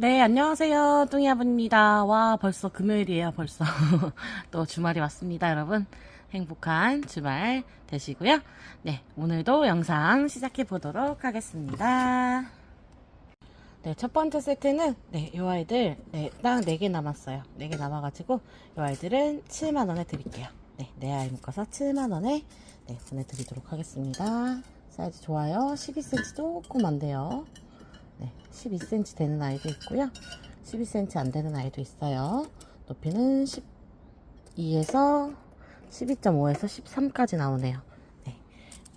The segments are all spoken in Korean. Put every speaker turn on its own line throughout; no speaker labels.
네, 안녕하세요. 뚱이아부입니다. 와, 벌써 금요일이에요, 벌써. 또 주말이 왔습니다, 여러분. 행복한 주말 되시고요. 네, 오늘도 영상 시작해 보도록 하겠습니다. 네, 첫 번째 세트는, 네, 요 아이들, 네, 딱 4개 남았어요. 4개 남아 가지고, 요 아이들은 7만 원에 드릴게요. 네, 네 아이 묶어서 7만 원에, 네, 보내 드리도록 하겠습니다. 사이즈 좋아요. 12cm 조금 안 돼요. 네, 12cm 되는 아이도 있고요. 12cm 안 되는 아이도 있어요. 높이는 12에서 12.5에서 13까지 나오네요. 네,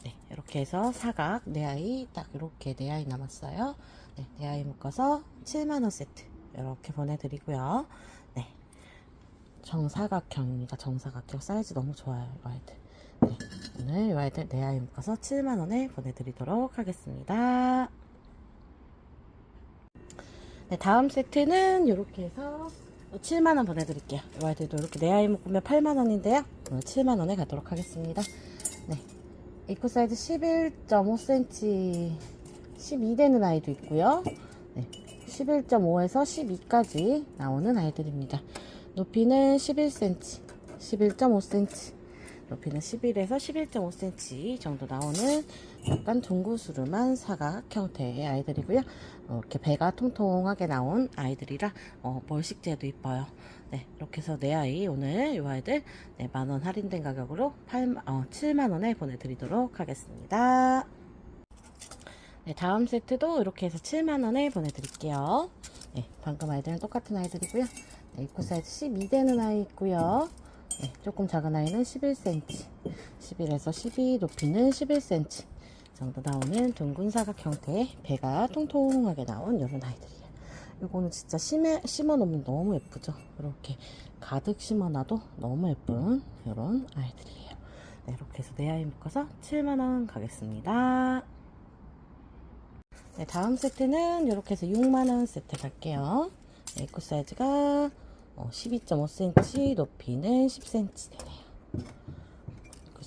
네, 이렇게 해서 사각 네 아이 딱 이렇게 네 아이 남았어요. 네, 네 아이 묶어서 7만원 세트 이렇게 보내드리고요. 네, 정사각형입니다. 정사각형 사이즈 너무 좋아요. 이 아이들. 네, 오늘 이 아이들 네 아이 묶어서 7만원에 보내드리도록 하겠습니다. 네, 다음 세트는 이렇게 해서 7만원 보내드릴게요. 이 아이들도 이렇게 네 아이 묶으면 8만원인데요. 오늘 7만원에 가도록 하겠습니다. 네. 입구 사이즈 11.5cm, 12 되는 아이도 있고요. 네. 11.5에서 12까지 나오는 아이들입니다. 높이는 11cm, 11.5cm, 높이는 11에서 11.5cm 정도 나오는 약간 둥구스름한 사각 형태의 아이들이고요. 어, 이렇게 배가 통통하게 나온 아이들이라 어, 벌식제도 이뻐요. 네, 이렇게 해서 내 아이 오늘 이 아이들 네, 만원 할인된 가격으로 8, 어, 7만원에 보내드리도록 하겠습니다. 네, 다음 세트도 이렇게 해서 7만원에 보내드릴게요. 네, 방금 아이들은 똑같은 아이들이고요. 네, 입구 사이즈 12 되는 아이 있고요. 네, 조금 작은 아이는 11cm, 11에서 12, 높이는 11cm 정도 나오는 둥근 사각 형태의 배가 통통하게 나온 이런 아이들이에요. 이거는 진짜 심해, 심어놓으면 너무 예쁘죠? 이렇게 가득 심어놔도 너무 예쁜 이런 아이들이에요. 네, 이렇게 해서 네 아이 묶어서 7만원 가겠습니다. 네, 다음 세트는 이렇게 해서 6만원 세트 갈게요. 네, 입구 사이즈가 어, 12.5cm, 높이는 10cm 되네요.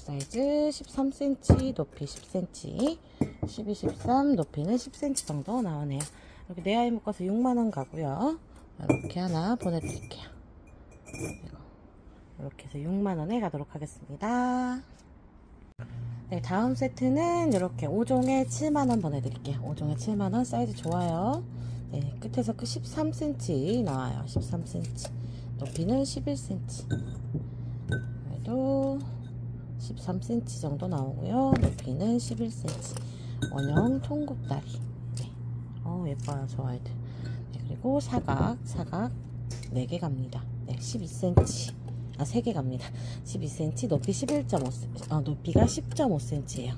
그 사이즈 13cm, 높이 10cm, 12, 13, 높이는 10cm 정도 나오네요. 이렇게 네 아이 묶어서 6만원 가고요. 이렇게 하나 보내드릴게요. 이렇게 해서 6만원에 가도록 하겠습니다. 네, 다음 세트는 이렇게 5종에 7만원 보내드릴게요. 5종에 7만원 사이즈 좋아요. 네, 끝에서 끝 13cm 나와요. 13cm. 높이는 11cm. 그래도 13cm 정도 나오고요. 높이는 11cm. 원형 통굽다리. 네. 어, 예뻐요. 저 아이들. 네, 그리고 사각, 사각 4개 갑니다. 네, 12cm. 아, 3개 갑니다. 12cm, 높이 11.5cm. 어, 높이가 10.5cm예요.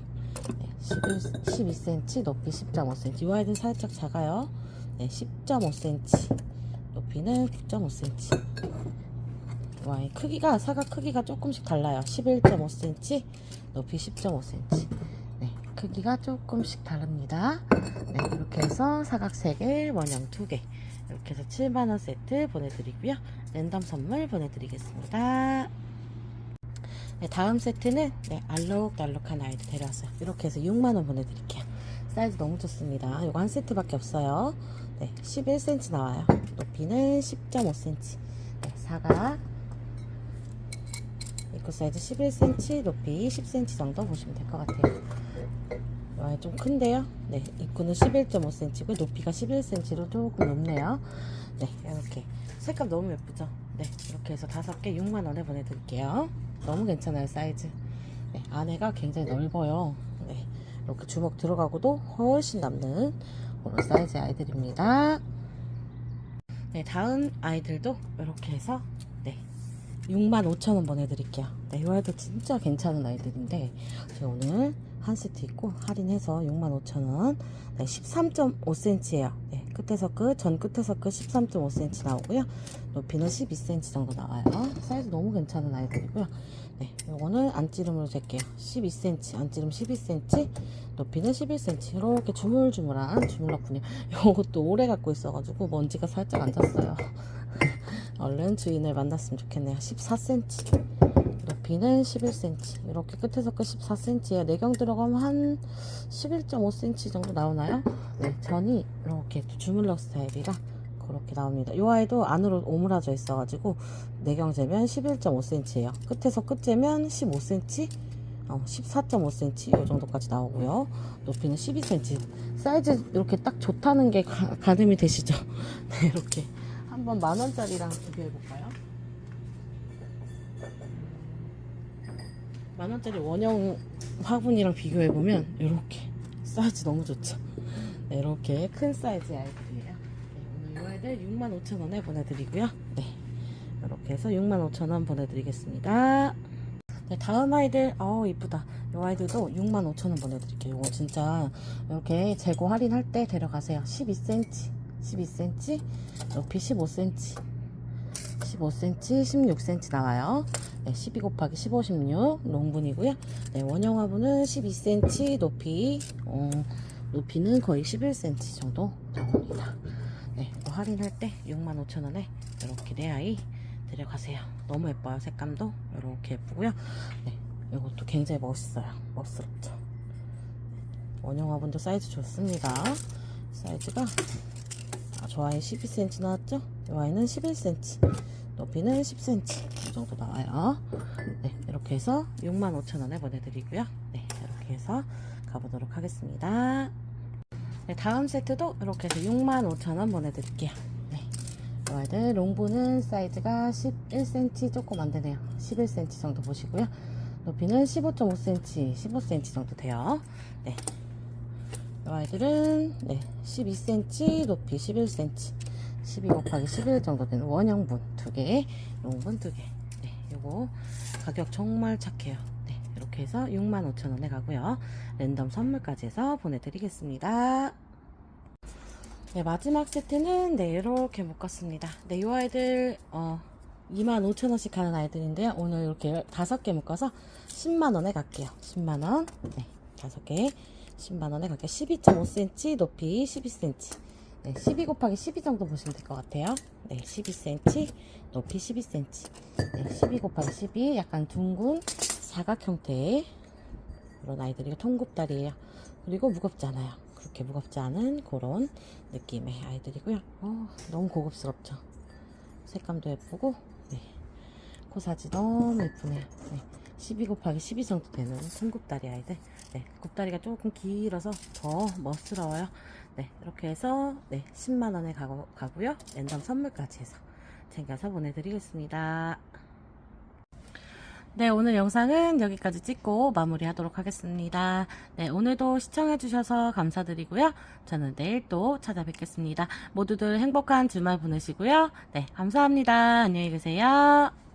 네, 11, 12cm, 높이 10.5cm. 이 아이들 살짝 작아요. 네, 10.5cm. 높이는 9.5cm. 와, 이 크기가, 사각 크기가 조금씩 달라요. 11.5cm, 높이 10.5cm. 네, 크기가 조금씩 다릅니다. 네, 이렇게 해서 사각 3개, 원형 2개. 이렇게 해서 7만원 세트 보내드리고요. 랜덤 선물 보내드리겠습니다. 네, 다음 세트는 네, 알록달록한 아이들 데려왔어요. 이렇게 해서 6만원 보내드릴게요. 사이즈 너무 좋습니다. 이거 한 세트밖에 없어요. 네, 11cm 나와요. 높이는 10.5cm. 네, 사각. 입구 사이즈 11cm, 높이 10cm 정도 보시면 될 것 같아요. 와, 좀 큰데요? 네, 입구는 11.5cm고 높이가 11cm로 조금 높네요. 네, 이렇게. 색감 너무 예쁘죠? 네, 이렇게 해서 다섯 개 6만원에 보내드릴게요. 너무 괜찮아요, 사이즈. 네, 안에가 굉장히 넓어요. 네, 이렇게 주먹 들어가고도 훨씬 남는 그런 사이즈 아이들입니다. 네, 다음 아이들도 이렇게 해서 네, 65,000원 보내드릴게요. 네, 이 아이들 진짜 괜찮은 아이들인데 제가 오늘 한 세트 있고 할인해서 65,000원 네, 13.5cm예요. 네, 끝에서 끝, 전 끝에서 끝 13.5cm 나오고요. 높이는 12cm 정도 나와요. 사이즈 너무 괜찮은 아이들이고요. 네, 이거는 안찌름으로 잴게요. 12cm, 안찌름 12cm, 높이는 11cm. 이렇게 주물주물한 주물럭분이요. 이것도 오래 갖고 있어가지고 먼지가 살짝 앉았어요. 얼른 주인을 만났으면 좋겠네요. 14cm. 높이는 11cm. 이렇게 끝에서 끝 14cm에 내경 들어가면 한 11.5cm 정도 나오나요? 네, 전이 이렇게 주물럭 스타일이라 그렇게 나옵니다. 이 아이도 안으로 오므라져 있어가지고 내경 재면 11.5cm예요. 끝에서 끝 재면 15cm, 어, 14.5cm 이 정도까지 나오고요. 높이는 12cm. 사이즈 이렇게 딱 좋다는 게 가, 가늠이 되시죠? 네, 이렇게 한번 만 원짜리랑 비교해 볼까요? 만 원짜리 원형 화분이랑 비교해 보면 이렇게 사이즈 너무 좋죠. 네, 이렇게 큰 사이즈의 아이들이에요. 네, 오늘 이 아이들 65,000원에 보내드리고요. 네, 이렇게 해서 65,000원 보내드리겠습니다. 네, 다음 아이들, 어우, 이쁘다. 이 아이들도 65,000원 보내드릴게요. 이거 진짜 이렇게 재고 할인할 때 데려가세요. 12cm, 12cm, 높이 15cm, 15cm, 16cm 나와요. 네, 12 곱하기 15, 16 롱분이고요. 네, 원형 화분은 12cm 높이, 어, 높이는 거의 11cm 정도 나옵니다. 네, 이거 할인할 때 65,000원에 이렇게 내 아이 데려가세요. 너무 예뻐요. 색감도 이렇게 예쁘고요. 네, 이것도 굉장히 멋있어요. 멋스럽죠. 원형 화분도 사이즈 좋습니다. 사이즈가 아, 저 아이 12cm 나왔죠? 이 아이는 11cm. 높이는 10cm 이 정도 나와요. 네, 이렇게 해서 65,000원에 보내드리고요. 네, 이렇게 해서 가보도록 하겠습니다. 네, 다음 세트도 이렇게 해서 65,000원 보내드릴게요. 네, 이 아이들 롱보는 사이즈가 11cm 조금 안 되네요. 11cm 정도 보시고요. 높이는 15.5cm, 15cm 정도 돼요. 네. 이 아이들은 네, 12cm, 높이 11cm, 12 곱하기 11 정도 되는 원형분 두 개, 롱분 두 개. 네, 요거 가격 정말 착해요. 네, 이렇게 해서 65,000원에 가고요. 랜덤 선물까지 해서 보내드리겠습니다. 네, 마지막 세트는 네, 이렇게 묶었습니다. 네, 요 아이들 어 25,000원씩 하는 아이들인데요. 오늘 이렇게 다섯 개 묶어서 10만원에 갈게요. 10만원. 네, 다섯 개 10만원에 갈게요. 12.5cm, 높이 12cm. 네, 12 곱하기 12 정도 보시면 될 것 같아요. 네, 12cm, 높이 12cm. 네, 12 곱하기 12, 약간 둥근 사각 형태의 그런 아이들이 통굽다리예요. 그리고 무겁지 않아요. 그렇게 무겁지 않은 그런 느낌의 아이들이고요. 어, 너무 고급스럽죠. 색감도 예쁘고, 네. 코사지 너무 예쁘네요. 네. 12 곱하기 12 정도 되는 통굽다리 아이들. 네. 굽다리가 조금 길어서 더 멋스러워요. 네. 이렇게 해서, 네. 10만원에 가고, 가고요. 랜덤 선물까지 해서 챙겨서 보내드리겠습니다. 네, 오늘 영상은 여기까지 찍고 마무리하도록 하겠습니다. 네, 오늘도 시청해주셔서 감사드리고요. 저는 내일 또 찾아뵙겠습니다. 모두들 행복한 주말 보내시고요. 네, 감사합니다. 안녕히 계세요.